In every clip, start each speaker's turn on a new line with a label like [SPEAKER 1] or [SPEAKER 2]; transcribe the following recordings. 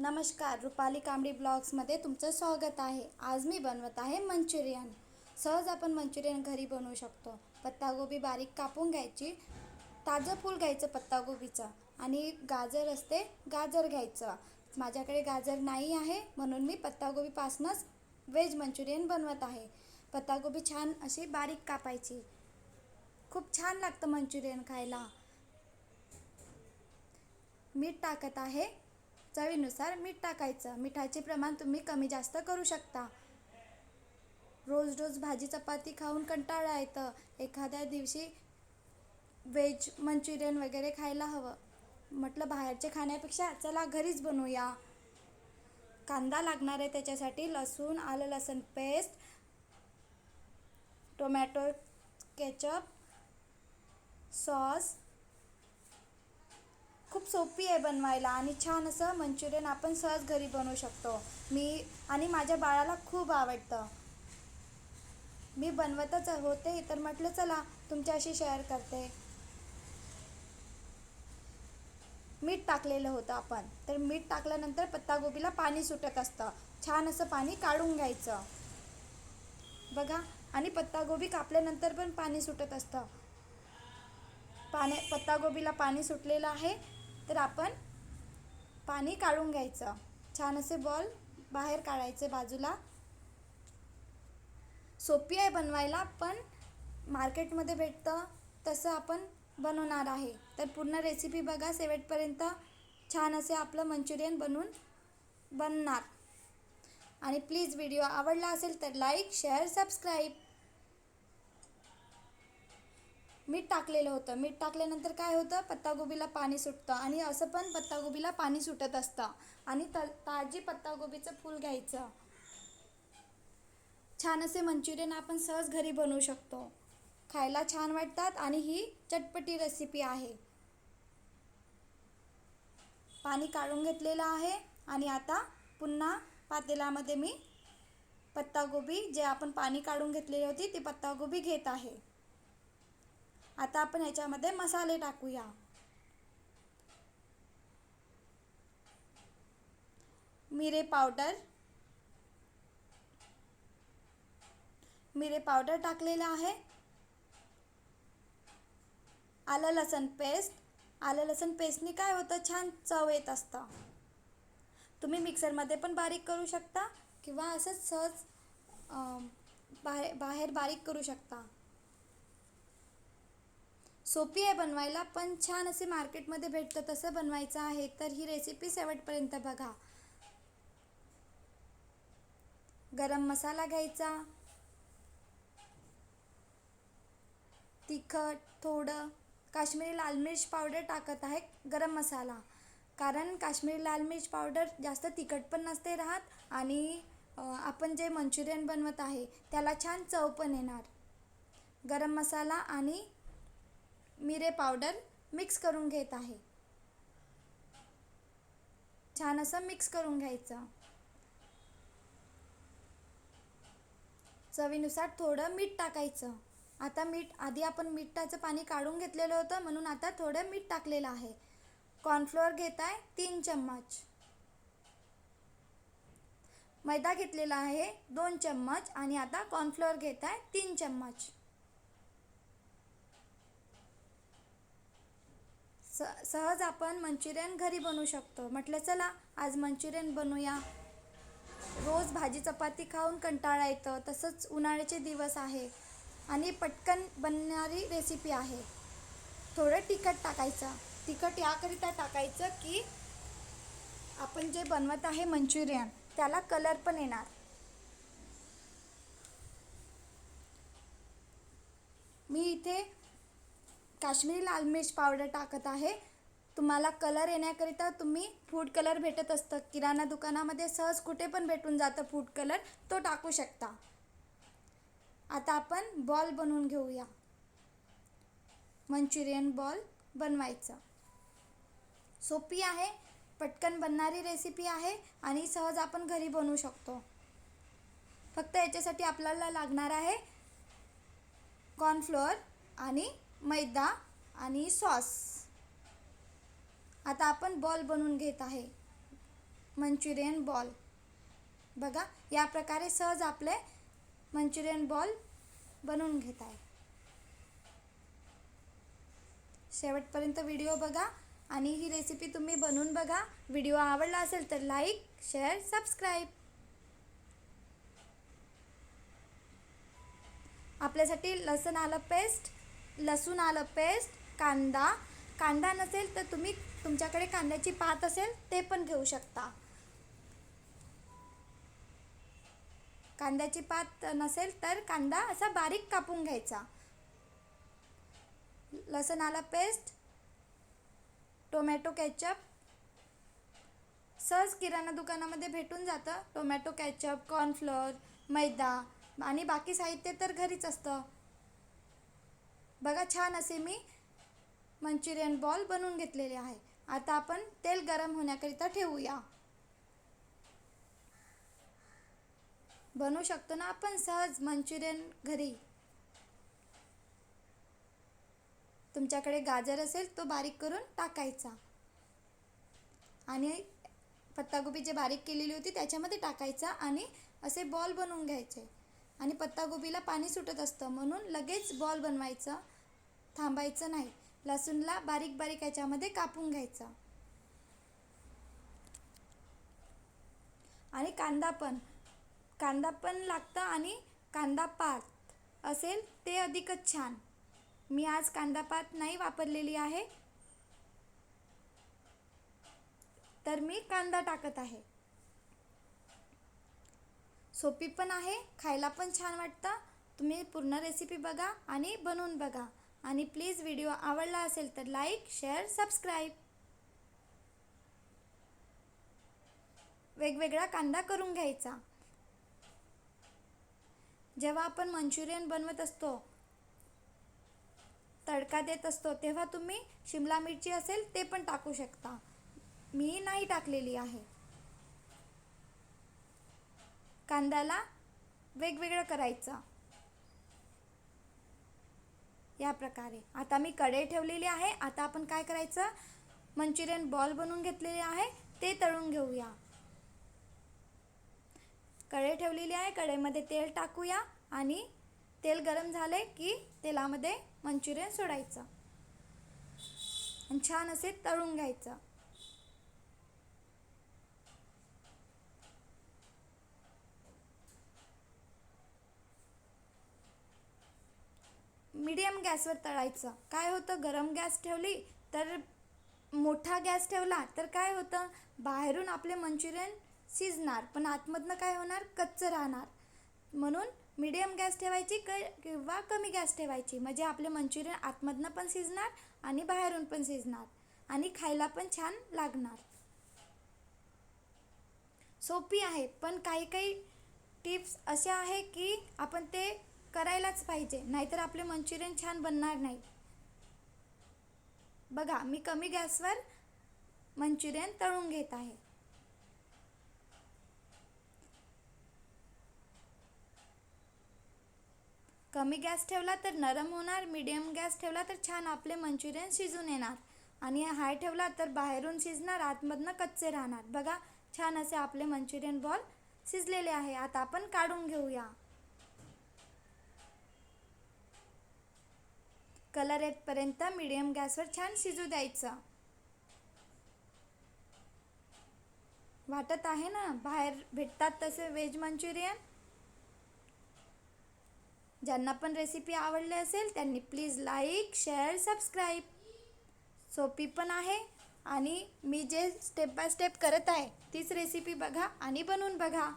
[SPEAKER 1] नमस्कार रुपाली कांबडी ब्लॉग्समध्ये तुमचं स्वागत आहे. आज मी बनवत आहे मंचुरियन. सहज आपण मंचुरियन घरी बनवू शकतो. पत्तागोबी बारीक कापून घ्यायची ताजं फूल घ्यायचं पत्तागोबीचं आणि गाजर असते गाजर घ्यायचं. माझ्याकडे गाजर नाही आहे म्हणून मी पत्तागोबीपासूनच व्हेज मंचुरियन बनवत आहे. पत्तागोबी छान अशी बारीक कापायची. खूप छान लागतं मंचुरियन खायला. मीठ टाकत आहे. चवीनुसार मीठ टाकायचं. मिठाचे प्रमाण तुम्ही कमी जास्त करू शकता. रोज रोज भाजी चपाती खाऊन कंटाळा येतं. एखाद्या दिवशी व्हेज मंचुरियन वगैरे खायला हवं. म्हटलं बाहेरचे खाण्यापेक्षा चला घरीच बनवूया. कांदा लागणार आहे त्याच्यासाठी लसूण आलं लसूण पेस्ट टोमॅटो केचप सॉस खूप सोपी आहे बनवायला आणि छान असं मंचुरियन आपण सहज घरी बनवू शकतो. मी आणि माझ्या बाळाला खूप आवडतं. मी बनवतच होते तर म्हटलं चला तुमच्याशी शेअर करते. मीठ टाकलेलं होतं आपण. तर मीठ टाकल्यानंतर पत्तागोबीला पाणी सुटत असतं. छान असं पाणी काढून घ्यायचं. बघा आणि पत्तागोबी कापल्यानंतर पण पाणी सुटत असतं. पाण्या पत्तागोबीला पाणी सुटलेलं आहे. तर आपण पाणी काढून घ्यायचं. छान असे बॉल बाहेर काढायचे बाजूला. सोपी आहे बनवायला पण मार्केटमध्ये भेटतं तसं आपण बनवणार आहे. तर पूर्ण रेसिपी बघा शेवटपर्यंत छान असे आपलं मंचुरियन बनवून बनणार. आणि प्लीज व्हिडिओ आवडला असेल तर लाईक शेअर सबस्क्राईब मीठ टाकलेलं होतं. मीठ टाकल्यानंतर काय होतं? पत्तागोबीला पाणी सुटतं आणि असं पण पत्तागोबीला पाणी सुटत असतं. आणि त ताजी पत्तागोबीचं फूल घ्यायचं. छान असे मंचुरियन आपण सहज घरी बनवू शकतो. खायला छान वाटतात आणि ही चटपटी रेसिपी आहे. पाणी काढून घेतलेलं आहे आणि आता पुन्हा पातेल्यामध्ये मी पत्तागोबी जे आपण पाणी काढून घेतलेली होती ती पत्तागोबी घेत आहे. आता आपण याच्यामध्ये मसाले टाकूया. मिरे पावडर. मिरे पावडर टाकलेलं आहे. आलं लसण पेस्ट. आलं लसण पेस्टनी काय होतं? छान चव येत असतं. तुम्ही मिक्सरमध्ये पण बारीक करू शकता किंवा असंच सहज बाहेर बाहेर बारीक करू शकता. सोपी आहे बनवायला पण छान असे मार्केटमध्ये भेटतं तसं बनवायचं आहे तर ही रेसिपी शेवटपर्यंत बघा. गरम मसाला घ्यायचा. तिखट थोडं. काश्मीरी लाल मिर्च पावडर टाकत आहे गरम मसाला. कारण काश्मीरी लाल मिर्च पावडर जास्त तिखट पण नसते राहत आणि आपण जे मंचुरियन बनवत आहे त्याला छान चव पण येणार. गरम मसाला आणि मिरे पावडर मिक्स करून घेत आहे. छान असं मिक्स करून घ्यायचं. चवीनुसार थोडं मीठ टाकायचं. आता मीठ आधी आपण मिठाचं पाणी काढून घेतलेलं होतं म्हणून आता थोडं मीठ टाकलेलं आहे. कॉर्नफ्लोअर घेत आहे तीन चम्मच. मैदा घेतलेला आहे दोन चम्मच आणि आता कॉर्नफ्लोअर घेत आहे तीन चम्मच. स सहज आपण मंचुरियन घरी बनवू शकतो. म्हटलं चला आज मंचुरियन बनवूया. रोज भाजी चपाती खाऊन कंटाळा येतं. तसंच उन्हाळ्याचे दिवस आहे आणि पटकन बनणारी रेसिपी आहे. थोडं तिखट टाकायचं. तिखट याकरिता टाकायचं की आपण जे बनवत आहे मंचुरियन त्याला कलर पण येणार. मी इथे काश्मीरी लाल मिर्च पावडर टाकत आहे. तुम्हाला कलर येण्याकरिता तुम्ही फूड कलर भेटत असतं. किराणा दुकानामध्ये सहज कुठे पण भेटून जातं फूड कलर तो टाकू शकता. आता आपण बॉल बनवून घेऊया. मंचुरियन बॉल बनवायचं. सोपी आहे पटकन बनणारी रेसिपी आहे आणि सहज आपण घरी बनवू शकतो. फक्त याच्यासाठी आपल्याला लागणार आहे कॉर्नफ्लोअर आणि मैदा आणि सॉस. आता आपण बॉल बनवून घेत आहे. Manchurian ball. बघा या प्रकारे सहज आपले मंचुरियन बॉल बनवून घेत आहे. शेवटपर्यंत व्हिडिओ बघा आणि ही रेसिपी तुम्ही बनवून बघा. व्हिडिओ आवडला असेल तर लाईक शेअर सबस्क्राईब. आपल्यासाठी लसूण आलं पेस्ट. लसूण आलं पेस्ट कांदा. कांदा नसेल तर तुम्ही तुमच्याकडे कांद्याची पात असेल ते पण घेऊ शकता. कांद्याची पात नसेल तर कांदा असा बारीक कापून घ्यायचा. लसण आलं पेस्ट टोमॅटो कॅचअप सहज किराणा दुकानामध्ये भेटून जातं टोमॅटो कॅचअप कॉर्नफ्लोअर मैदा आणि बाकी साहित्य तर घरीच असतं. बघा छान असे मी मंचुरियन बॉल बनवून घेतलेले आहे. आता आपण तेल गरम होण्याकरिता ठेवूया. बनवू शकतो ना आपण सहज मंचुरियन घरी? तुमच्याकडे गाजर असेल तो बारीक करून टाकायचा. आणि पत्तागोबी जे बारीक केलेली होती त्याच्यामध्ये टाकायचा आणि असे बॉल बनवून घ्यायचे. आणि पत्तागोबीला पाणी सुटत असतं. म्हणून लगेच बॉल बनवायचं थांबायचं नाही. लसूणला बारीक बारीक याच्यामध्ये कापून घ्यायचं. आणि कांदा पण. कांदा पण लागतं आणि कांदा पात असेल ते अधिकच छान. मी आज कांदा पात नाही वापरलेली आहे. तर मी कांदा टाकत आहे. सोपी पण आहे खायला पण छान वाटतं. तुम्ही पूर्ण रेसिपी बघा आणि बनवून बघा. आणि प्लीज व्हिडिओ आवडला असेल तर लाईक शेअर सबस्क्राईब वेगवेगळा कांदा करून घ्यायचा. जेव्हा आपण मंचुरियन बनवत असतो तडका देत असतो तेव्हा तुम्ही शिमला मिरची असेल ते पण टाकू शकता. मी नाही टाकलेली आहे. कांद्याला वेगवेगळं करायचं. या प्रकारे. आता मी कढई ठेवलेली आहे. आता आपण काय करायचं? मंचुरियन बॉल बनवून घेतलेले आहे. ते तळून घेऊया. कढई ठेवलेली आहे. कढईमध्ये तेल टाकूया आणि तेल गरम झाले की तेलामध्ये मंचुरियन सोडायचं. आणि छान असे तळून घ्यायचं. मीडियम गॅसवर तळायचं. काय होतं? गरम गॅस ठेवली तर मोठा गॅस ठेवला तर काय होतं? बाहेरून आपले मंचुरियन शिजणार पण आतमधनं काय होणार? कच्चं राहणार. म्हणून मीडियम गॅस ठेवायची क किंवा कमी गॅस ठेवायची. म्हणजे आपले मंचुरियन आतमधनं पण शिजणार आणि बाहेरून पण शिजणार आणि खायला पण छान लागणार. सोपी आहे पण काही काही टिप्स अशा आहे की आपण ते करायलाच पाहिजे. नाहीतर आपले मंचुरियन छान बनणार नाही. बघा मी कमी गॅसवर मंचुरियन तळून घेत आहे. कमी गॅस ठेवला तर नरम होणार मीडियम गॅस ठेवला तर छान आपले मंचुरियन शिजून येणार. आणि हाय ठेवला तर बाहेरून शिजणार आतमधनं कच्चे राहणार. बघा छान असे आपले मंचुरियन बॉल शिजलेले आहे. आता आपण काढून घेऊया. कलर येतपर्यंत मिडियम गॅसवर छान शिजू द्यायचं. वाटत आहे ना? बाहेर भेटतात तसे व्हेज मंचुरियन? ज्यांना पण रेसिपी आवडली असेल त्यांनी प्लीज लाईक शेअर सबस्क्राईब सोपी पण आहे आणि मी जे स्टेप बाय स्टेप करत आहे तीच रेसिपी बघा आणि बनवून बघा.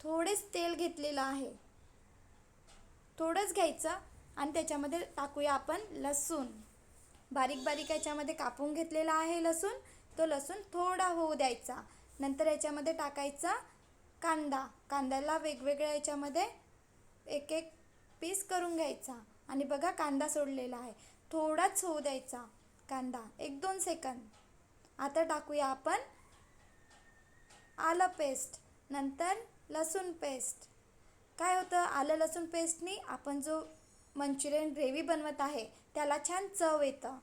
[SPEAKER 1] थोडेच तेल घेतलेलं आहे. थोडंच घ्यायचं आणि त्याच्यामध्ये टाकूया आपण लसूण. बारीक बारीक याच्यामध्ये कापून घेतलेला आहे लसूण. तो लसूण थोडा होऊ द्यायचा. नंतर याच्यामध्ये टाकायचा कांदा. कांद्याला वेगवेगळ्या याच्यामध्ये एक एक पीस करून घ्यायचा. आणि बघा कांदा सोडलेला आहे. थोडाच होऊ द्यायचा कांदा. एक दोन सेकंद. आता टाकूया आपण आलं पेस्ट. नंतर लसूण पेस्ट. काय होतं? आलं लसूण पेस्टनी आपण जो मंचुरियन ग्रेव्ही बनवत आहे त्याला छान चव येतं.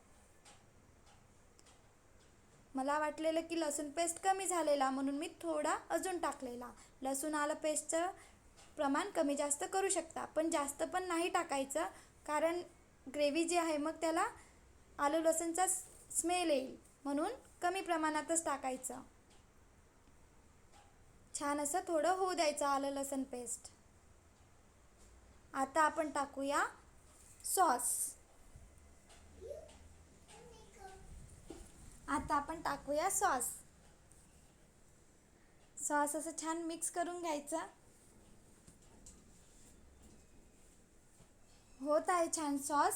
[SPEAKER 1] मला वाटलेलं की लसूण पेस्ट कमी झालेला म्हणून मी थोडा अजून टाकलेला. लसूण आलं पेस्टचं प्रमाण कमी जास्त करू शकता पण जास्त पण नाही टाकायचं कारण ग्रेव्ही जी आहे मग त्याला आलू लसूणचा स्मेल येईल म्हणून कमी प्रमाणातच टाकायचं. छान असं थोडं होऊ द्यायचं आलं लसूण पेस्ट आता आपण टाकूया सॉस. आता आपण टाकूया सॉस. सॉस असं छान मिक्स करून घ्यायचं. होत आहे छान सॉस.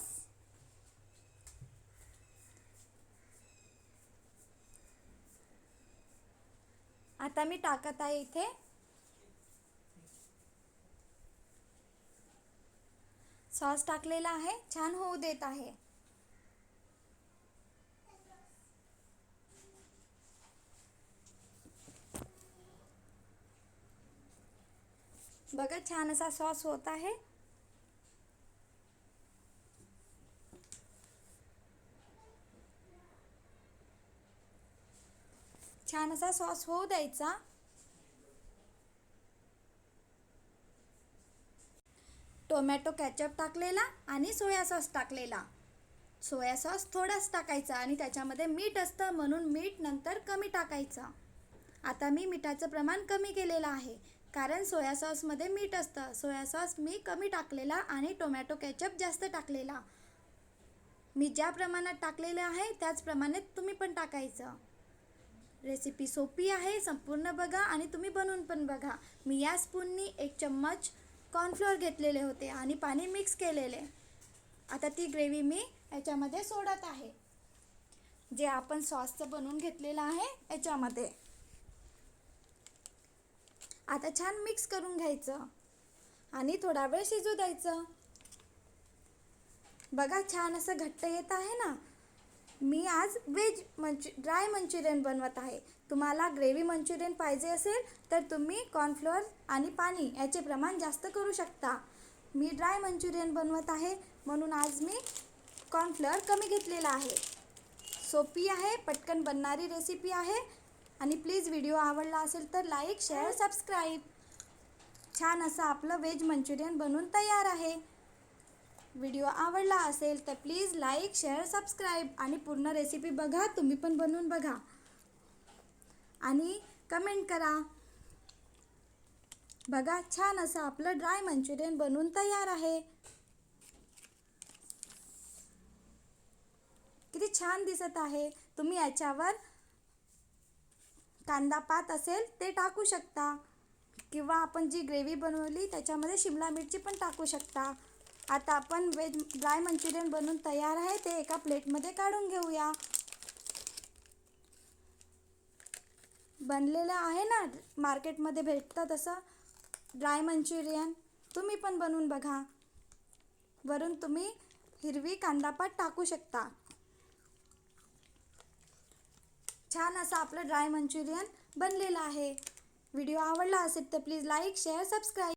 [SPEAKER 1] आता मी टाकत आहे इथे सॉस टाकलेला आहे. छान होऊ देत आहे. बघा छान असा सॉस होत आहे. छान असा सॉस होऊ द्यायचा. टोमॅटो कॅचअप टाकलेला आणि सोया सॉस टाकलेला. सोया सॉस थोडाच टाकायचा आणि त्याच्यामध्ये मीठ असतं म्हणून मीठ नंतर कमी टाकायचं. आता मी मिठाचं प्रमाण कमी केलेलं आहे कारण सोया सॉसमध्ये मीठ असतं. सोया सॉस मी कमी टाकलेला आणि टोमॅटो कॅचअप जास्त टाकलेला. मी ज्या प्रमाणात टाकलेलं आहे त्याचप्रमाणे तुम्ही पण टाकायचं. रेसिपी सोपी आहे संपूर्ण बघा आणि तुम्ही बनवून पण बघा. मी या स्पूननी एक चम्मच कॉर्नफ्लोअर घेतलेले होते आणि पाणी मिक्स केलेले. आता ती ग्रेव्ही मी याच्यामध्ये सोडत आहे. जे आपण सॉसचं बनवून घेतलेलं आहे याच्यामध्ये. आता छान मिक्स करून घ्यायचं आणि थोडा वेळ शिजू द्यायचं. बघा छान असं घट्ट येत आहे ना? मी आज व्हेज मंचु ड्राय मंचुरियन बनवत आहे. तुम्हाला ग्रेव्ही मंचुरियन पाहिजे असेल तर तुम्ही कॉर्नफ्लोअर आणि पाणी याचे प्रमाण जास्त करू शकता. मी ड्राय मंचुरियन बनवत आहे म्हणून आज मी कॉर्नफ्लोअर कमी घेतलेला आहे. सोपी आहे पटकन बनणारी रेसिपी आहे. आणि प्लीज व्हिडिओ आवडला असेल तर लाईक शेअर सबस्क्राईब. छान असं आपलं व्हेज मंचुरियन बनवून तयार आहे. व्हिडिओ आवडला असेल तर प्लीज लाईक शेअर सबस्क्राईब आणि पूर्ण रेसिपी बघा. तुम्ही पण बनवून बघा. आणि कमेंट करा. बघा छान असं आपलं ड्राय मंचुरियन बनवून तयार आहे. किती छान दिसत आहे. तुम्ही याच्यावर कांदा पात असेल ते टाकू शकता. किंवा आपण जी ग्रेव्ही बनवली त्याच्यामध्ये शिमला मिरची पण टाकू शकता. आता आपण वेज ड्राय मंचुरियन बनवून तयार आहे ते एका प्लेटमध्ये काढून घेऊया. बनलेलं आहे ना मार्केटमध्ये भेटतं तसं. ड्राय मंचुरियन तुम्ही पण बनवून बघा. वरून तुम्ही हिरवी कांदापात टाकू शकता. छान असं आपलं ड्राय मंचुरियन बनलेलं आहे. व्हिडिओ आवडला असेल तर प्लीज लाईक शेअर सबस्क्राईब.